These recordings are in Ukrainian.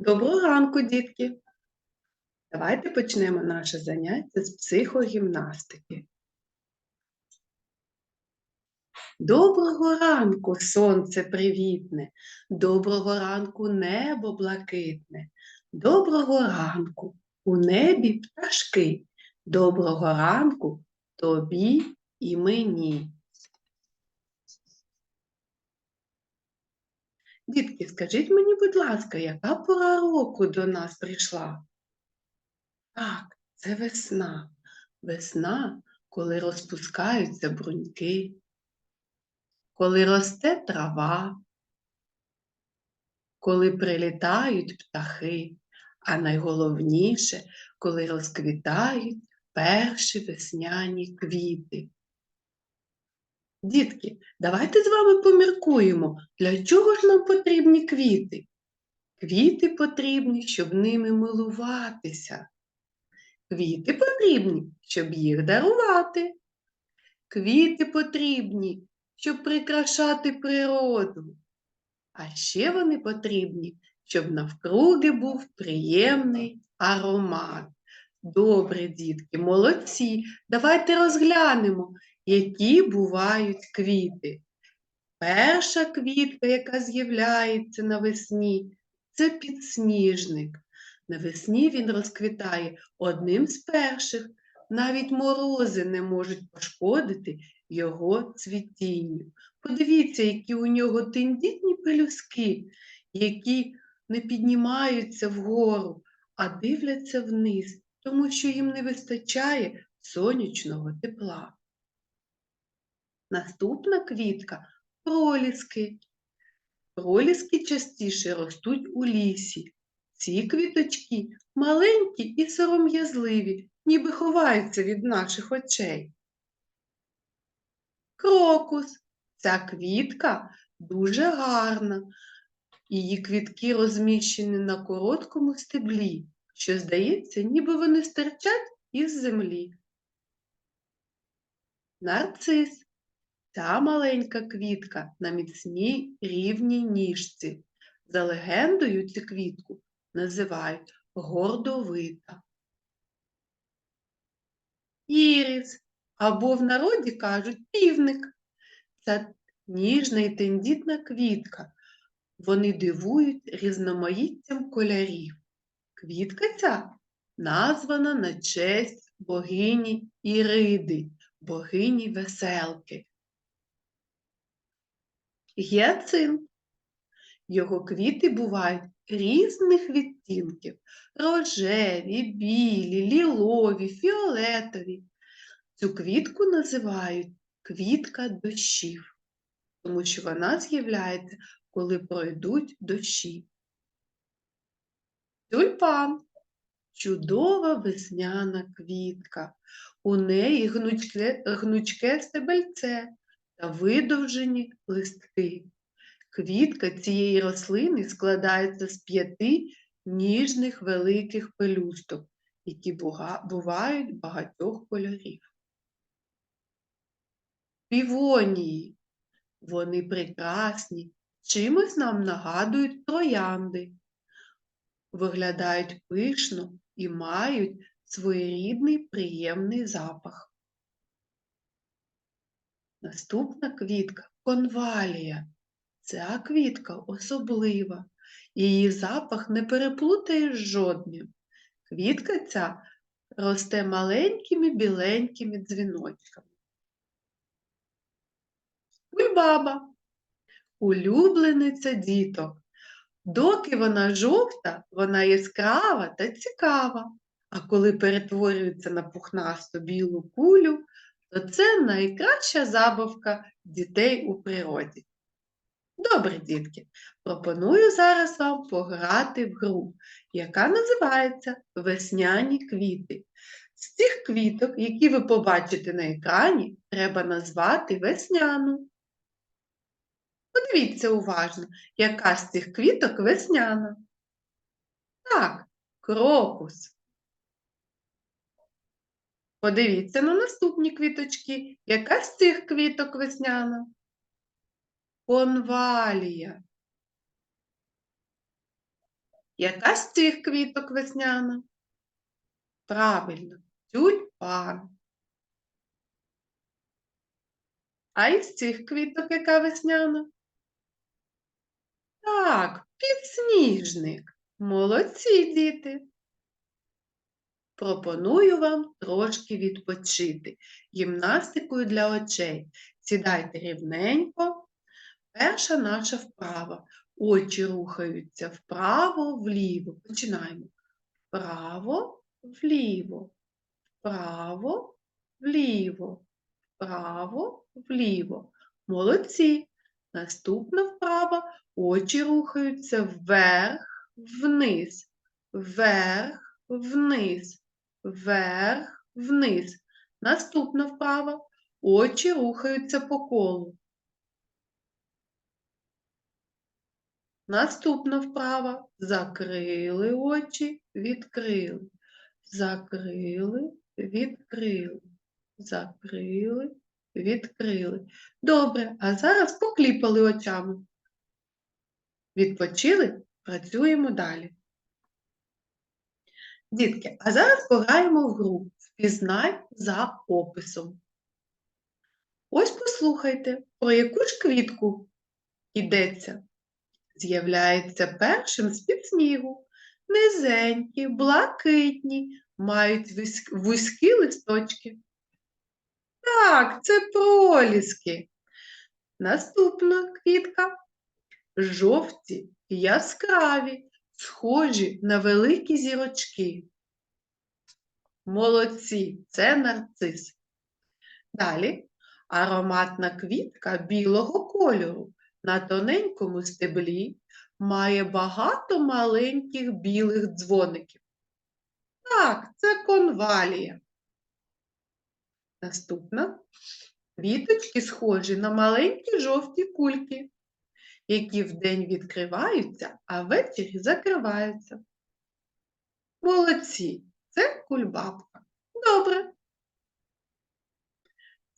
Доброго ранку, дітки! Давайте почнемо наше заняття з психогімнастики. Доброго ранку, сонце привітне, доброго ранку небо блакитне, доброго ранку у небі пташки, доброго ранку тобі і мені. Дітки, скажіть мені, будь ласка, яка пора року до нас прийшла? Так, це весна. Весна, коли розпускаються бруньки, коли росте трава, коли прилітають птахи, а найголовніше, коли розквітають перші весняні квіти. Дітки, давайте з вами поміркуємо, для чого ж нам потрібні квіти? Квіти потрібні, щоб ними милуватися. Квіти потрібні, щоб їх дарувати. Квіти потрібні, щоб прикрашати природу. А ще вони потрібні, щоб навкруги був приємний аромат. Добре, дітки, молодці. Давайте розглянемо, які бувають квіти. Перша квітка, яка з'являється навесні, це підсніжник. Навесні він розквітає одним з перших. Навіть морози не можуть пошкодити його цвітінню. Подивіться, які у нього тендітні пелюски, які не піднімаються вгору, а дивляться вниз, тому що їм не вистачає сонячного тепла. Наступна квітка проліски. Проліски частіше ростуть у лісі. Ці квіточки маленькі і сором'язливі, ніби ховаються від наших очей. Крокус. Ця квітка дуже гарна. Її квітки розміщені на короткому стеблі, що здається, ніби вони стирчать із землі. Нарцис. Ця маленька квітка на міцній рівній ніжці. За легендою цю квітку називають гордовита. Ірис або в народі кажуть півник. Це ніжна і тендітна квітка. Вони дивують різноманіттям кольорів. Квітка ця названа на честь богині Іриди, богині веселки. Гіацинт. Його квіти бувають різних відтінків рожеві, білі, лілові, фіолетові. Цю квітку називають квітка дощів, тому що вона з'являється, коли пройдуть дощі. Тюльпан чудова весняна квітка. У неї гнучке, гнучке стебельце та видовжені листки. Квітка цієї рослини складається з п'яти ніжних великих пелюсток, які бувають багатьох кольорів. Півонії. Вони прекрасні, чимось нам нагадують троянди, виглядають пишно і мають своєрідний приємний запах. Наступна квітка конвалія. Ця квітка особлива, її запах не переплутаєш жодним. Квітка ця росте маленькими біленькими дзвіночками. Кульбаба улюблениця діток. Доки вона жовта, вона яскрава та цікава, а коли перетворюється на пухнасту білу кулю, то це найкраща забавка дітей у природі. Добре, дітки, пропоную зараз вам пограти в гру, яка називається Весняні квіти. З цих квіток, які ви побачите на екрані, треба назвати весняну. Подивіться уважно, яка з цих квіток весняна. Так, крокус. Подивіться на наступні квіточки. Яка з цих квіток весняна? Конвалія. Яка з цих квіток весняна? Правильно, тюльпан. А із цих квіток яка весняна? Так, підсніжник. Молодці, діти. Пропоную вам трошки відпочити гімнастикою для очей. Сідайте рівненько. Перша наша вправа. Очі рухаються вправо, вліво. Починаємо. Вправо, вліво, вправо, вліво, вправо, вліво. Молодці. Наступна вправа. Очі рухаються вверх, вниз, вверх, вниз, вверх, вниз. Наступна вправа. Очі рухаються по колу. Наступна вправа. Закрили очі, відкрили. Закрили, відкрили. Закрили, відкрили. Добре, а зараз покліпали очами. Відпочили, працюємо далі. Дітки, а зараз пограємо в гру Впізнай за описом. Ось послухайте, про яку ж квітку йдеться. З'являється першим з-під снігу. Низенькі, блакитні, мають вузькі листочки. Так, це проліски. Наступна квітка. Жовті, яскраві, схожі на великі зірочки. Молодці, це нарцис. Далі ароматна квітка білого кольору на тоненькому стеблі має багато маленьких білих дзвоників. Так, це конвалія. Наступна квіточки схожі на маленькі жовті кульки, які вдень відкриваються, а ввечері закриваються. Молодці, це кульбабка. Добре.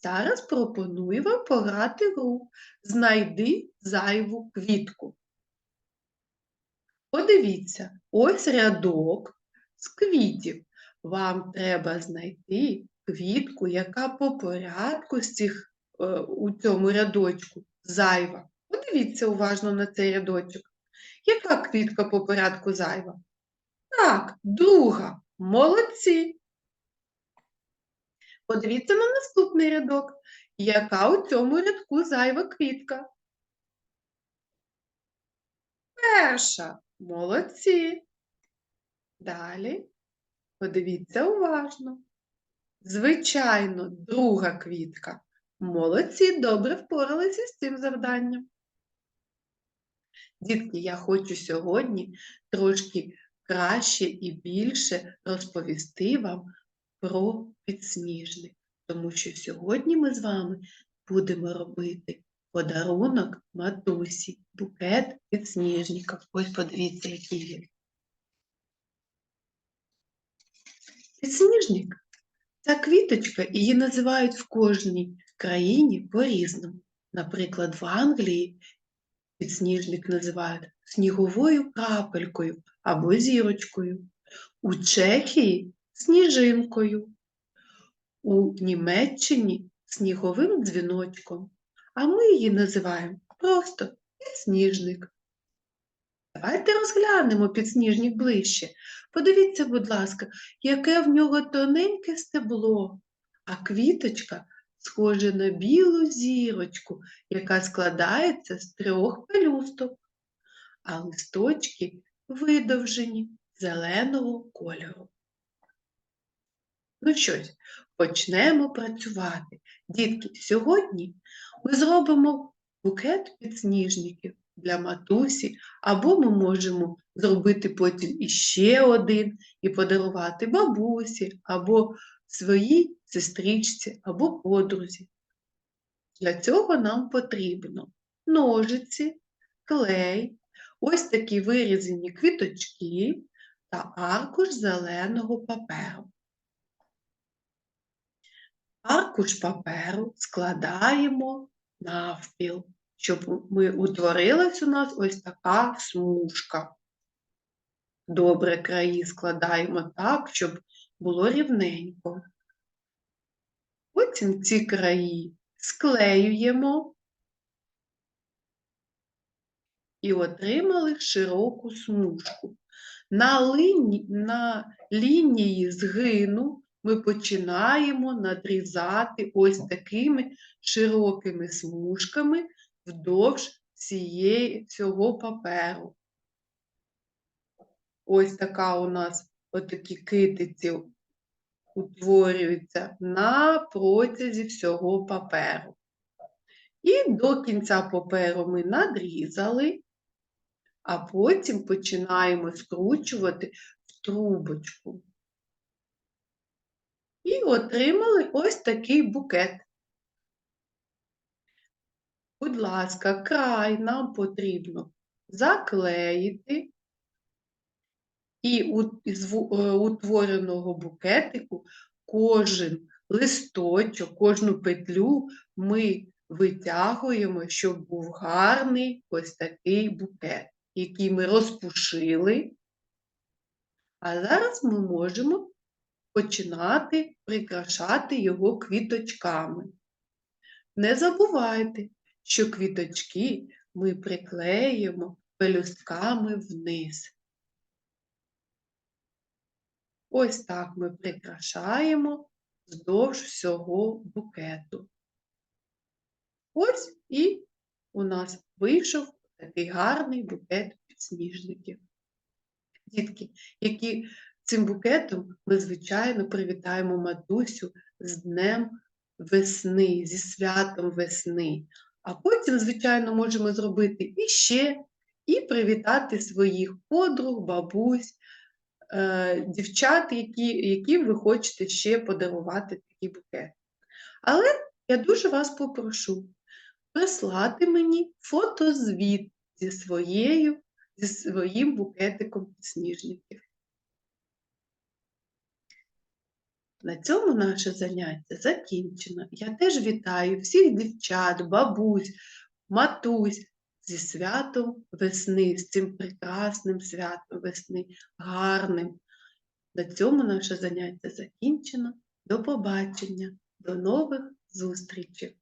Зараз пропоную вам пограти гру. Знайди зайву квітку. Подивіться, ось рядок з квітів. Вам треба знайти квітку, яка по порядку з цих, е, у цьому рядочку зайва. Подивіться уважно на цей рядочок. Яка квітка по порядку зайва? Так, друга. Молодці. Подивіться на наступний рядок. Яка у цьому рядку зайва квітка? Перша. Молодці. Далі. Подивіться уважно. Звичайно, друга квітка. Молодці, добре впоралися з цим завданням. Дітки, я хочу сьогодні трошки краще і більше розповісти вам про підсніжник, тому що сьогодні ми з вами будемо робити подарунок матусі, букет підсніжників. Ось подивіться, який він. Підсніжник ця квіточка, її називають в кожній країні по-різному. Наприклад, в Англії підсніжник називають сніговою крапелькою або зірочкою. У Чехії сніжинкою, у Німеччині сніговим дзвіночком, а ми її називаємо просто підсніжник. Давайте розглянемо підсніжник ближче. Подивіться, будь ласка, яке в нього тоненьке стебло, а квіточка схожа на білу зірочку, яка складається з трьох пелюсток, а листочки видовжені зеленого кольору. Ну що ж, почнемо працювати. Дітки, сьогодні ми зробимо букет підсніжників для матусі, або ми можемо зробити потім іще один і подарувати бабусі, або своїй сестричці, або подрузі. Для цього нам потрібно ножиці, клей, ось такі вирізані квіточки та аркуш зеленого паперу. Аркуш паперу складаємо навпіл, щоб ми утворилась у нас ось така смужка. Добре краї складаємо так, щоб було рівненько. Потім ці краї склеюємо і отримали широку смужку. На, лині... на лінії згину ми починаємо надрізати ось такими широкими смужками вдовж цієї, цього паперу. Ось така у нас отакі китиці утворюються на протязі всього паперу. І до кінця паперу ми надрізали, а потім починаємо скручувати в трубочку. І отримали ось такий букет. Будь ласка, край нам потрібно заклеїти. І ву- е, утвореного букетику кожен листочок, кожну петлю ми витягуємо, щоб був гарний ось такий букет, який ми розпушили. А зараз ми можемо починати прикрашати його квіточками. Не забувайте, що квіточки ми приклеїмо пелюстками вниз. Ось так ми прикрашаємо вздовж всього букету. Ось і у нас вийшов такий гарний букет підсніжників. Дітки, які цим букетом ми, звичайно, привітаємо матусю з Днем весни, зі святом весни. А потім, звичайно, можемо зробити іще і привітати своїх подруг, бабусь, е, дівчат, які, яким ви хочете ще подарувати такий букет. Але я дуже вас попрошу прислати мені фотозвіт зі, своєю, зі своїм букетиком підсніжників. На цьому наше заняття закінчено. Я теж вітаю всіх дівчат, бабусь, матусь зі святом весни, з цим прекрасним святом весни, гарним. На цьому наше заняття закінчено. До побачення, до нових зустрічей!